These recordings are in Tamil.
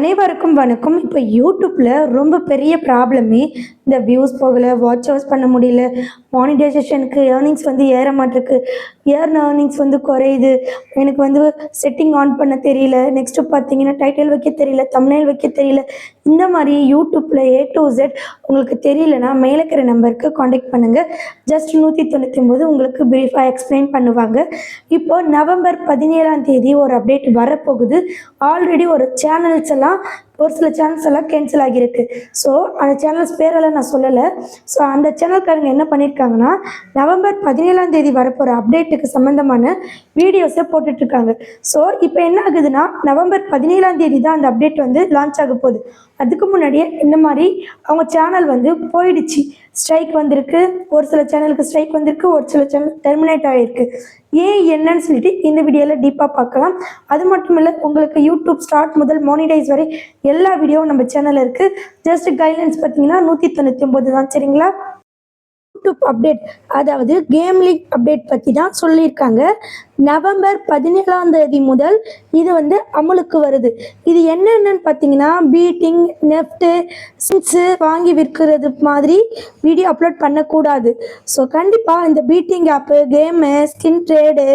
அனைவருக்கும் வணக்கம். இப்போ யூடியூப்பில் ரொம்ப பெரிய ப்ராப்ளமே இந்த வியூஸ் போகலை வாட்ச் ஹவர்ஸ் பண்ண முடியல. மானிட்டைசேஷனுக்கு ஏர்னிங்ஸ் வந்து ஏற மாட்டிருக்கு. ஏர்ன் ஏர்னிங்ஸ் வந்து குறையுது. எனக்கு வந்து செட்டிங் ஆன் பண்ண தெரியல. நெக்ஸ்ட்டு பார்த்தீங்கன்னா டைட்டில் வைக்க தெரியல thumbnail வைக்க தெரியல. இந்த மாதிரி யூடியூப்பில் ஏ டு ஜெட் உங்களுக்கு தெரியலனா மேலே இருக்கிற நம்பருக்கு காண்டாக்ட் பண்ணுங்கள் ஜஸ்ட் நூற்றி தொண்ணூற்றி ஒம்பது உங்களுக்கு ப்ரீஃபாக எக்ஸ்பிளைன் பண்ணுவாங்க. இப்போ நவம்பர் பதினேழாம் தேதி ஒரு அப்டேட் வரப்போகுது. ஆல்ரெடி ஒரு சேனல்ஸ் எல்லாம் ஒரு சில சேனல்ஸ் எல்லாம் கேன்சல் ஆகியிருக்கு. ஸோ அந்த சேனல்ஸ் பேரெல்லாம் நான் சொல்லலை. ஸோ அந்த சேனல்காரங்க என்ன பண்ணியிருக்காங்கன்னா நவம்பர் பதினேழாம் தேதி வரப்போகிற அப்டேட்டுக்கு சம்மந்தமான வீடியோஸை போட்டுட்ருக்காங்க. ஸோ இப்போ என்ன ஆகுதுன்னா நவம்பர் பதினேழாம் தேதி தான் அந்த அப்டேட் வந்து லான்ச் ஆக போகுது. அதுக்கு முன்னாடியே இந்த மாதிரி அவங்க சேனல் வந்து போயிடுச்சு. ஸ்ட்ரைக் வந்திருக்கு. ஒரு சில சேனலுக்கு ஸ்ட்ரைக் வந்திருக்கு ஒரு சில சேனல் டெர்மினேட் ஆகிருக்கு ஏன் என்னன்னு சொல்லிட்டு இந்த வீடியோவில் டீப்பாக பார்க்கலாம். அது மட்டும் இல்லை உங்களுக்கு யூடியூப் ஸ்டார்ட் முதல் மானிடைஸ் வரை எல்லா வீடியோவும் நம்ம சேனலில் இருக்குது ஜஸ்ட் கைட்லைன்ஸ் பார்த்தீங்கன்னா நூற்றி தொண்ணூற்றி ஒம்பது தான் சரிங்களா? யூடியூப் அப்டேட் அதாவது கேம் லீக் அப்டேட் பற்றி தான் சொல்லியிருக்காங்க. நவம்பர் பதினேழாம் தேதி முதல் இது வந்து அமலுக்கு வருது. இது என்னென்னு பார்த்தீங்கன்னா பீட்டிங் நெஃப்ட்டு சின்ஸு வாங்கி விற்கிறது மாதிரி வீடியோ அப்லோட் பண்ணக்கூடாது. ஸோ கண்டிப்பாக இந்த betting app game skin trade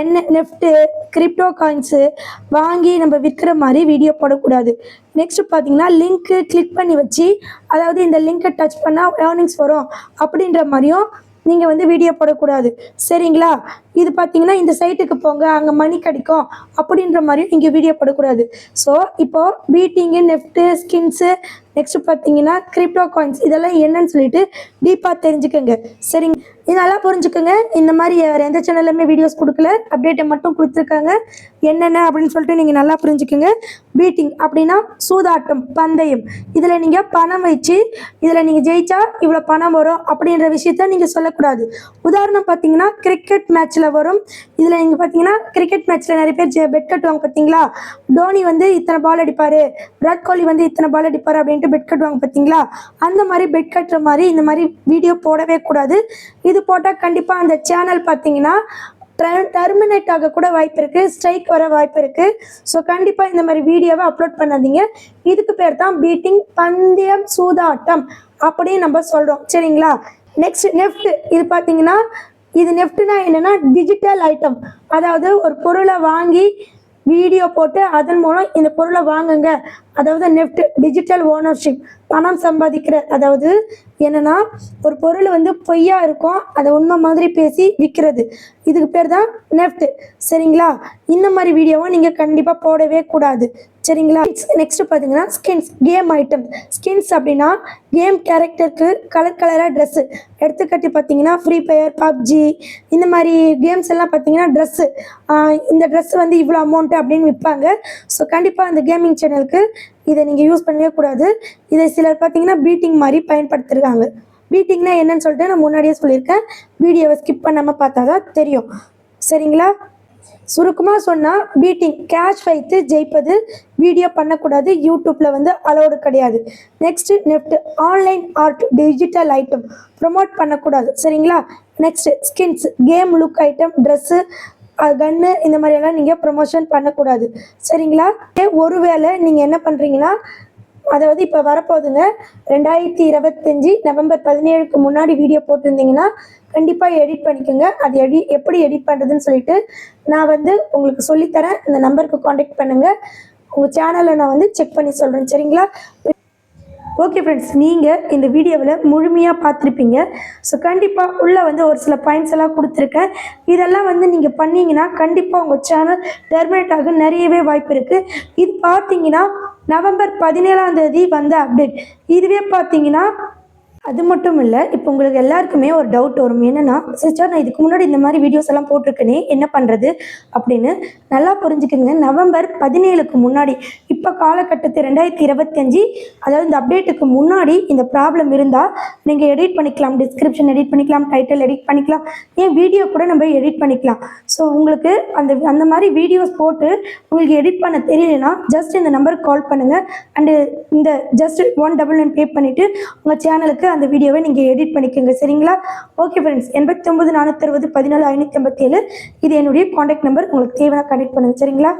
என்ன நெஃப்ட்டு கிரிப்டோ காயின்ஸு வாங்கி நம்ம விற்கிற மாதிரி வீடியோ போடக்கூடாது. நெக்ஸ்ட் பார்த்தீங்கன்னா லிங்க்கு கிளிக் பண்ணி வச்சு அதாவது இந்த லிங்கை டச் பண்ணால் ஏர்னிங்ஸ் வரும் அப்படின்ற மாதிரியும் நீங்கள் வந்து வீடியோ போடக்கூடாது. சரிங்களா? இது பார்த்தீங்கன்னா இந்த சைட்டுக்கு போங்க அங்கே மணி கிடைக்கும் அப்படின்ற மாதிரியும் இங்கே வீடியோ போடக்கூடாது. ஸோ இப்போது பீட்டிங்கு நெஃப்ட்டு ஸ்கின்ஸு நெக்ஸ்ட் பார்த்தீங்கன்னா கிரிப்டோ காயின்ஸ் இதெல்லாம் என்னன்னு சொல்லிட்டு டீப்பாக தெரிஞ்சுக்கோங்க. சரிங்க? இதெல்லாம் நல்லா புரிஞ்சுக்கோங்க. இந்த மாதிரி வேறு எந்த சேனல்லுமே வீடியோஸ் கொடுக்கல. அப்டேட்டை மட்டும் கொடுத்துருக்காங்க. என்னென்ன அப்படின்னு சொல்லிட்டு நீங்கள் நல்லா புரிஞ்சுக்கோங்க. பீட்டிங் அப்படின்னா சூதாட்டம் பந்தயம். இதில் நீங்கள் பணம் வச்சு இதில் நீங்கள் ஜெயிச்சா இவ்வளோ பணம் வரும் அப்படின்ற விஷயத்த நீங்கள் சொல்லக்கூடாது. உதாரணம் பார்த்தீங்கன்னா கிரிக்கெட் மேட்ச் மேட்ச்சில் வரும். இதில் நீங்கள் பார்த்தீங்கன்னா கிரிக்கெட் மேட்ச்சில் நிறைய பேர் பெட் கட்டுவாங்க பார்த்தீங்களா டோனி வந்து இத்தனை பால் அடிப்பார். விராட் கோலி வந்து இத்தனை பால் அடிப்பார் அப்படின்ட்டு பெட் கட்டுவாங்க பார்த்தீங்களா அந்த மாதிரி பெட் கட்டுற மாதிரி இந்த மாதிரி வீடியோ போடவே கூடாது. இது போட்டால் கண்டிப்பாக அந்த சேனல் பார்த்தீங்கன்னா டெர்மினேட் ஆக கூட வாய்ப்பு இருக்குது ஸ்ட்ரைக் வர வாய்ப்பு இருக்குது ஸோ கண்டிப்பாக இந்த மாதிரி வீடியோவை அப்லோட் பண்ணாதீங்க. இதுக்கு பேர் தான் பீட்டிங் பந்தயம் சூதாட்டம் அப்படின்னு நம்ம சொல்கிறோம் சரிங்களா? நெக்ஸ்ட் நெஃப்ட் இது பார்த்தீங்கன்னா இது நெஃப்ட்னா என்னன்னா டிஜிட்டல் ஐட்டம் அதாவது ஒரு பொருளை வாங்கி வீடியோ போட்டு அதன் மூலம் இந்த பொருளை வாங்குங்க. அதாவது நெஃப்ட் டிஜிட்டல் ஓனர்ஷிப் பணம் சம்பாதிக்கிற அதாவது என்னன்னா ஒரு பொருள் வந்து பொய்யா இருக்கும் அதை உண்மை மாதிரி பேசி விற்கிறது இதுக்கு பேர் தான் நெஃப்ட் சரிங்களா? இந்த மாதிரி வீடியோவை நீங்கள் கண்டிப்பாக போடவே கூடாது. சரிங்களா? நெக்ஸ்ட் பார்த்தீங்கன்னா ஸ்கின்ஸ் கேம் ஐட்டம் ஸ்கின்ஸ் அப்படின்னா கேம் கேரக்டருக்கு கலர் கலராக ட்ரெஸ்ஸு எடுத்துக்காட்டி பார்த்தீங்கன்னா ஃப்ரீ ஃபயர் பப்ஜி இந்த மாதிரி கேம்ஸ் எல்லாம் பார்த்தீங்கன்னா ட்ரெஸ்ஸு இந்த ட்ரெஸ் வந்து இவ்வளோ அமௌண்ட்டு அப்படின்னு விற்பாங்க ஸோ கண்டிப்பாக அந்த கேமிங் சேனலுக்கு இதை நீங்கள் யூஸ் பண்ணவே கூடாது. இதை சிலர் பார்த்தீங்கன்னா பீட்டிங் மாதிரி பயன்படுத்திருக்காங்க. பீட்டிங்னா என்னன்னு சொல்லிட்டு நான் முன்னாடியே சொல்லியிருக்கேன். வீடியோவை ஸ்கிப் பண்ணாமல் பார்த்தா தான் தெரியும். சரிங்களா? சுருக்கமாக சொன்னால் பீட்டிங் கேஷ் வைத்து ஜெயிப்பது வீடியோ பண்ணக்கூடாது. யூடியூப்பில் வந்து அலோடு கிடையாது. Next NFT online art digital item promote பண்ணக்கூடாது. சரிங்களா? Next skins game look item dress கன்னு இந்த மாதிரியெல்லாம் நீங்கள் ப்ரொமோஷன் பண்ணக்கூடாது. சரிங்களா? ஒருவேளை நீங்கள் என்ன பண்ணுறீங்கன்னா அதாவது இப்போ வரப்போகுதுங்க ரெண்டாயிரத்தி இருபத்தஞ்சி நவம்பர் பதினேழுக்கு முன்னாடி வீடியோ போட்டிருந்தீங்கன்னா கண்டிப்பாக எடிட் பண்ணிக்கோங்க. அது எடி எப்படி எடிட் பண்ணுறதுன்னு சொல்லிட்டு நான் வந்து உங்களுக்கு சொல்லித்தரேன். இந்த நம்பருக்கு காண்டாக்ட் பண்ணுங்கள் உங்கள் சேனலை நான் வந்து செக் பண்ணி சொல்கிறேன் சரிங்களா? ஓகே ஃப்ரெண்ட்ஸ் நீங்கள் இந்த வீடியோவில் முழுமையாக பார்த்துருப்பீங்க. ஸோ கண்டிப்பாக உள்ளே வந்து ஒரு சில பாயிண்ட்ஸ் எல்லாம் கொடுத்துருக்கேன். இதெல்லாம் வந்து நீங்கள் பண்ணீங்கன்னா கண்டிப்பாக உங்கள் சேனல் டெர்மினேட் ஆக நிறையவே வாய்ப்பு இருக்குது இது பார்த்தீங்கன்னா நவம்பர் பதினேழாம் தேதி வந்த அப்டேட் இதுவே பார்த்தீங்கன்னா அது மட்டும் இல்லை இப்போ உங்களுக்கு எல்லாருக்குமே ஒரு டவுட் வரும். என்னென்னா சிஸ்டர் நான் இதுக்கு முன்னாடி இந்த மாதிரி வீடியோஸ் எல்லாம் போட்டிருக்கேனே என்ன பண்ணுறது அப்படின்னு நல்லா புரிஞ்சுக்கோங்க. நவம்பர் பதினேழுக்கு முன்னாடி இப்போ காலகட்டத்து ரெண்டாயிரத்தி இருபத்தஞ்சி அதாவது இந்த அப்டேட்டுக்கு முன்னாடி இந்த ப்ராப்ளம் இருந்தால் நீங்கள் எடிட் பண்ணிக்கலாம் டிஸ்கிரிப்ஷன் எடிட் பண்ணிக்கலாம் டைட்டில் எடிட் பண்ணிக்கலாம். ஏன் வீடியோ கூட நம்ம எடிட் பண்ணிக்கலாம். ஸோ உங்களுக்கு அந்த அந்த மாதிரி வீடியோஸ் போட்டு உங்களுக்கு எடிட் பண்ண தெரியலனா ஜஸ்ட் இந்த நம்பருக்கு கால் பண்ணுங்கள் அண்டு இந்த just one double nine pay பண்ணிவிட்டு உங்கள் சேனலுக்கு அந்த வீடியோவை நீங்கள் எடிட் பண்ணிக்கோங்க. சரிங்களா? ஓகே ஃப்ரெண்ட்ஸ் எண்பத்தி ஒம்பது நானூற்றி அறுபது பதினாலு ஐநூற்றி ஐம்பத்தேழு. இது என்னுடைய காண்டாக்ட் நம்பர் உங்களுக்கு தேவையான கனெக்ட் பண்ணுங்க. சரிங்களா?